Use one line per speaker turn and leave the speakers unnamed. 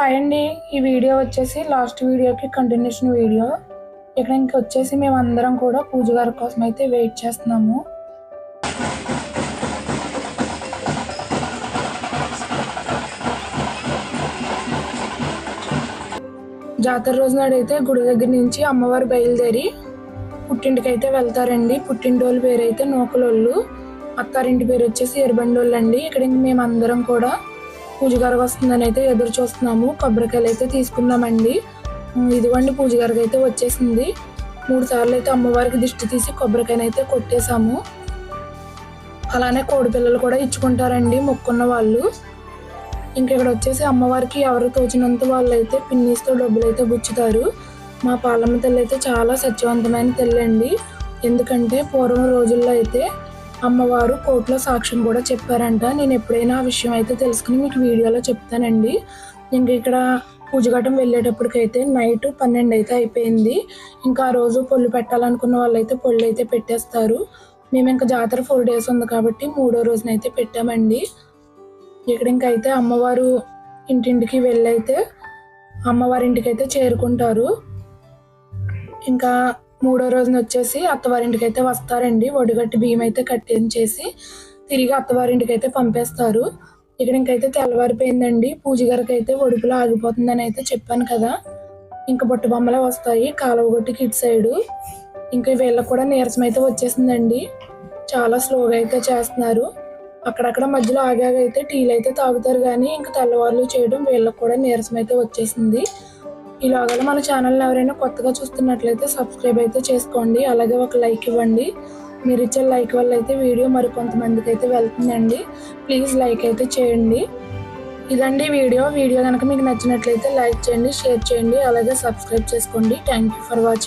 Hi అండి. ఈ video వచ్చేసి లాస్ట్ వీడియోకి కంటిన్యూషన్ వీడియో. ఇక్కడ ఇంక వచ్చేసి మేము అందరం కూడా పూజ గారి కోసం అయితే వెయిట్ చేస్తున్నాము. జాతర రోజునాడైతే గుడి దగ్గర నుంచి అమ్మవారు బయలుదేరి పుట్టింటికి అయితే వెళ్తారండి. పుట్టింటోళ్ళ పేరు అయితే నూకలోళ్ళు. అత్తారింటి పేరు వచ్చేసి ఎరబండోళ్ళు అండి. ఇక్కడ ఇంక మేము అందరం కూడా పూజ గారికి వస్తుందని అయితే ఎదురు చూస్తున్నాము. కొబ్బరికాయలు అయితే తీసుకున్నామండి. ఇదిగోండి పూజ గారికి అయితే వచ్చేసింది. మూడు సార్లు అయితే అమ్మవారికి దిష్టి తీసి కొబ్బరికాయని అయితే కొట్టేశాము. అలానే కోడి పిల్లలు కూడా ఇచ్చుకుంటారండి మొక్కున్న వాళ్ళు. ఇంక ఇక్కడ వచ్చేసి అమ్మవారికి ఎవరు తోచినంత వాళ్ళు అయితే పిన్నీస్తో డబ్బులు అయితే గుచ్చుతారు మా పాలమ్మ తల్లి అయితే చాలా సత్యవంతమైన తల్లి అండి. ఎందుకంటే పూర్వం రోజుల్లో అయితే అమ్మవారు కోర్టులో సాక్ష్యం కూడా చెప్పారంట. నేను ఎప్పుడైనా ఆ విషయం అయితే తెలుసుకుని మీకు వీడియోలో చెప్తానండి. ఇంక ఇక్కడ పూజగట్టం వెళ్ళేటప్పటికైతే నైట్ పన్నెండు అయితే అయిపోయింది. ఇంకా ఆ రోజు పొల్లు పెట్టాలనుకున్న వాళ్ళు అయితే పొల్లు అయితే పెట్టేస్తారు. మేము ఇంకా జాతర ఫోర్ డేస్ ఉంది కాబట్టి మూడో రోజునైతే పెట్టామండి. ఇక్కడ ఇంకైతే అయితే అమ్మవారు ఇంటింటికి వెళ్ళైతే అమ్మవారి ఇంటికి అయితే చేరుకుంటారు. ఇంకా మూడో రోజున వచ్చేసి అత్తవారింటికి అయితే వస్తారండి. ఒడిగట్టి బియ్యం అయితే కట్టించేసి తిరిగి అత్తవారింటికి అయితే పంపేస్తారు. ఇక్కడ ఇంకైతే తెల్లవారిపోయిందండి. పూజ గారికి అయితే ఒడుపులో ఆగిపోతుందని అయితే చెప్పాను కదా. ఇంకా బొట్టు బొమ్మలే వస్తాయి. కాలువగొట్టికి ఇటు సైడు. ఇంకా వీళ్ళకి కూడా నీరసం అయితే వచ్చేసిందండి. చాలా స్లోగా అయితే చేస్తున్నారు. అక్కడక్కడ మధ్యలో ఆగాగైతే టీలు అయితే తాగుతారు. కానీ ఇంకా తెల్లవారులు చేయడం వీళ్ళకి కూడా నీరసం అయితే వచ్చేసింది. ఇలాగ మన ఛానల్ని ఎవరైనా కొత్తగా చూస్తున్నట్లయితే సబ్స్క్రైబ్ అయితే చేసుకోండి. అలాగే ఒక లైక్ ఇవ్వండి. మీరు ఇచ్చే లైక్ వల్ల అయితే వీడియో మరి కొంతమందికి అయితే వెళ్తుందండి. ప్లీజ్ లైక్ అయితే చేయండి. ఇదండి వీడియో. వీడియో కనుక మీకు నచ్చినట్లయితే లైక్ చేయండి షేర్ చేయండి అలాగే సబ్స్క్రైబ్ చేసుకోండి. Thank you for watching.